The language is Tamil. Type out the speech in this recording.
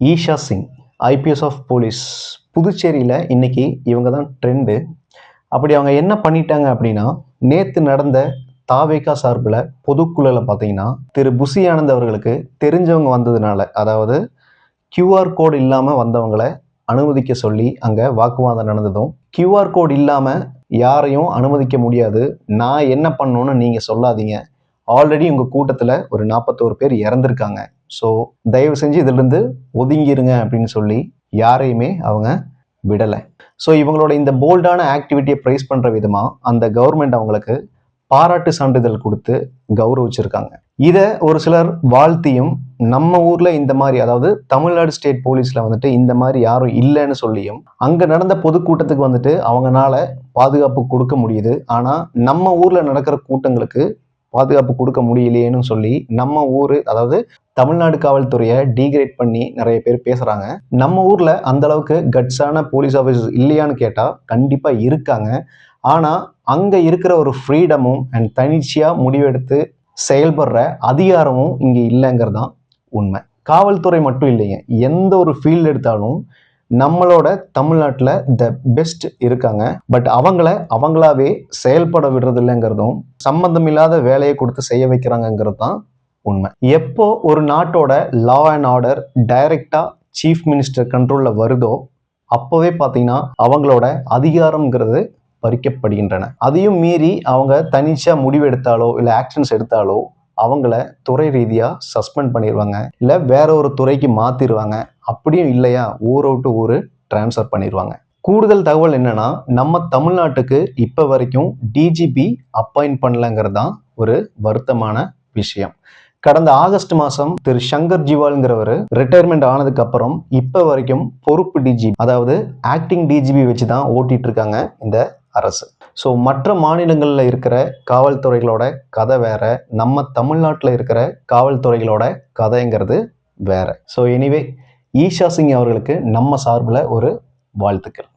Isha Singh IPS of police புதுச்சேரியில் இன்றைக்கி இவங்க தான் ட்ரெண்டு. அப்படி அவங்க என்ன பண்ணிட்டாங்க அப்படின்னா நேற்று நடந்த தாவேகா சார்பில் பொதுக்குழுல பார்த்தீங்கன்னா திரு புசி ஆனந்த் அவர்களுக்கு தெரிஞ்சவங்க வந்ததுனால அதாவது கியூஆர் கோடு இல்லாமல் வந்தவங்களை அனுமதிக்க சொல்லி அங்கே வாக்குவாதம் நடந்ததும் கியூஆர் கோடு இல்லாமல் யாரையும் அனுமதிக்க முடியாது நான் என்ன பண்ணணும்னு நீங்கள் சொல்லாதீங்க ஆல்ரெடி உங்கள் கூட்டத்தில் ஒரு நாற்பத்தோரு பேர் இறந்துருக்காங்க. ஸோ தயவு செஞ்சு இதிலிருந்து ஒதுங்கிருங்க அப்படின்னு சொல்லி யாரையுமே அவங்க விடலை. ஸோ இவங்களோட இந்த போல்டான ஆக்டிவிட்டியை ப்ரைஸ் பண்ணுற விதமாக அந்த கவர்மெண்ட் அவங்களுக்கு பாராட்டு சான்றிதழ் கொடுத்து கௌரவிச்சிருக்காங்க. இதை ஒரு சிலர் வாழ்த்தியும் நம்ம ஊரில் இந்த மாதிரி அதாவது தமிழ்நாடு ஸ்டேட் போலீஸில் வந்துட்டு இந்த மாதிரி யாரும் இல்லைன்னு சொல்லியும் அங்கே நடந்த பொதுக்கூட்டத்துக்கு வந்துட்டு அவங்களால பாதுகாப்பு கொடுக்க முடியுது. ஆனால் நம்ம ஊரில் நடக்கிற கூட்டங்களுக்கு பாதுகாப்பு கொடுக்க முடியலையேன்னு சொல்லி நம்ம ஊர் அதாவது தமிழ்நாடு காவல்துறையை டீக்ரேட் பண்ணி நிறைய பேர் பேசுகிறாங்க நம்ம ஊரில் அந்த அளவுக்கு கட்ஸான போலீஸ் ஆஃபீஸர்ஸ் இல்லையான்னு கேட்டால் கண்டிப்பாக இருக்காங்க. ஆனால் அங்கே இருக்கிற ஒரு ஃப்ரீடமும் அண்ட் தனிச்சியாக முடிவெடுத்து செயல்படுற அதிகாரமும் இங்கே இல்லைங்கிறது தான் உண்மை. காவல்துறை மட்டும் இல்லைங்க. எந்த ஒரு ஃபீல்டு எடுத்தாலும் நம்மளோட தமிழ்நாட்டில் த பெஸ்ட் இருக்காங்க. பட் அவங்கள அவங்களாவே செயல்பட விடுறது இல்லைங்கிறதும் சம்பந்தமில்லாத வேலையை கொடுத்து செய்ய வைக்கிறாங்கங்கிறது தான் உண்மை. எப்போ ஒரு நாட்டோட லா அண்ட் ஆர்டர் டைரக்டா சீஃப் மினிஸ்டர் கண்ட்ரோலில் வருதோ அப்போவே பார்த்தீங்கன்னா அவங்களோட அதிகாரம்ங்கிறது பறிக்கப்படுகின்றன. அதையும் மீறி அவங்க தனிச்சாக முடிவெடுத்தாலோ இல்லை ஆக்ஷன்ஸ் எடுத்தாலோ அவங்கள துறை ரீதியாக சஸ்பெண்ட் பண்ணிடுவாங்க இல்லை வேற ஒரு துறைக்கு மாற்றிடுவாங்க அப்படியும் இல்லையா? ஊரை விட்டு ஊர் டிரான்ஸ்ஃபர் பண்ணிடுவாங்க கூடுதல் தகவல் என்னன்னா நம்ம தமிழ்நாட்டுக்கு இப்போ வரைக்கும் டிஜிபி அப்பாயிண்ட் பண்ணலங்கிறது தான் ஒரு வருத்தமான விஷயம். கடந்த ஆகஸ்ட் மாதம் திரு சங்கர் ஜிவால்ங்கிறவர் ரிட்டையர்மெண்ட் ஆனதுக்கு அப்புறம் இப்போ வரைக்கும் பொறுப்பு டிஜிபி அதாவது ஆக்டிங் டிஜிபி வச்சு தான் ஓட்டிட்டு இருக்காங்க இந்த அரசு. ஸோ மற்ற மாநிலங்களில் இருக்கிற காவல்துறைகளோட கதை வேற நம்ம தமிழ்நாட்டில் இருக்கிற காவல்துறைகளோட கதைங்கிறது வேற. ஸோ எனிவே ஈஷா சிங் அவர்களுக்கு நம்ம சார்பில் ஒரு வாழ்த்துக்கள்.